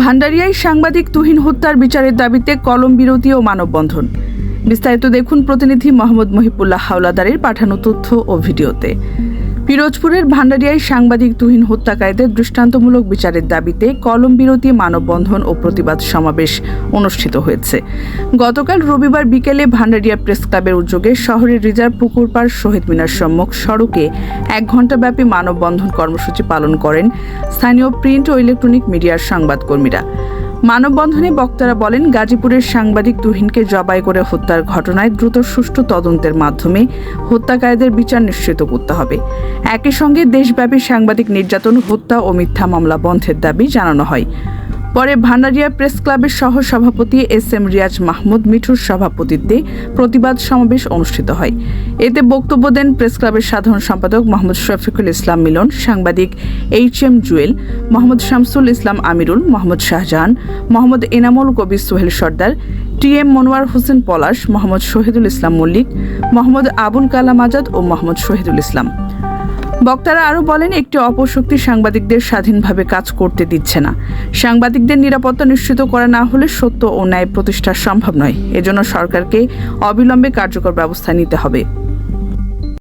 ভান্ডারিয়ায় সাংবাদিক তুহিন হত্যার বিচারের দাবিতে কলম বিরতি ও মানববন্ধন। বিস্তারিত দেখুন প্রতিনিধি মোহাম্মদ মহিবুল্লাহ হাওলাদারের পাঠানো তথ্য ও ভিডিওতে। পিরোজপুরের ভান্ডারিয়ায় সাংবাদিক তুহিন হত্যাকারীদের দৃষ্টান্তমূলক বিচারের দাবিতে কলম বিরতি মানববন্ধন ও প্রতিবাদ সমাবেশ অনুষ্ঠিত হয়েছে। গতকাল রবিবার বিকেলে ভান্ডারিয়া প্রেস ক্লাবের উদ্যোগে শহরের রিজার্ভ পুকুরপাড় শহীদ মিনার সম্মুখ সড়কে এক ঘণ্টাব্যাপী মানববন্ধন কর্মসূচি পালন করেন স্থানীয় প্রিন্ট ও ইলেকট্রনিক মিডিয়ার সংবাদকর্মীরা। মানববন্ধনে বক্তারা বলেন, গাজীপুরের সাংবাদিক তুহিনকে জবাই করে হত্যার ঘটনায় দ্রুত সুষ্ঠু তদন্তের মাধ্যমে হত্যাকারীদের বিচার নিশ্চিত করতে হবে। একই সঙ্গে দেশব্যাপী সাংবাদিক নির্যাতন, হত্যা ও মিথ্যা মামলা বন্ধের দাবি জানানো হয়। পরে ভান্ডারিয়া প্রেস ক্লাবের সহ সভাপতি এস এম রিয়াজ মাহমুদ মিঠুর সভাপতিত্বে প্রতিবাদ সমাবেশ অনুষ্ঠিত হয়। এতে বক্তব্য দেন প্রেস ক্লাবের সাধারণ সম্পাদক মোহাম্মদ শফিকুল ইসলাম মিলন, সাংবাদিক H M Jewel, Mohammad Shamsul Islam Amirul, Mohammad Shahjahan, Mohammad Enamul Kabir Sohel Sardar, T M Monowar Hossain Palash, Mohammad Shahidul Islam Mallik, Mohammad Abul Kalam Azad ও মোহাম্মদ শহীদুল ইসলাম। বক্তারা আরও বলেন, একটি অপশক্তি সাংবাদিকদের স্বাধীনভাবে কাজ করতে দিচ্ছে না। সাংবাদিকদের নিরাপত্তা নিশ্চিত করা না হলে সত্য ও ন্যায় প্রতিষ্ঠা সম্ভব নয়। এজন্য সরকারকে অবিলম্বে কার্যকর ব্যবস্থা নিতে হবে।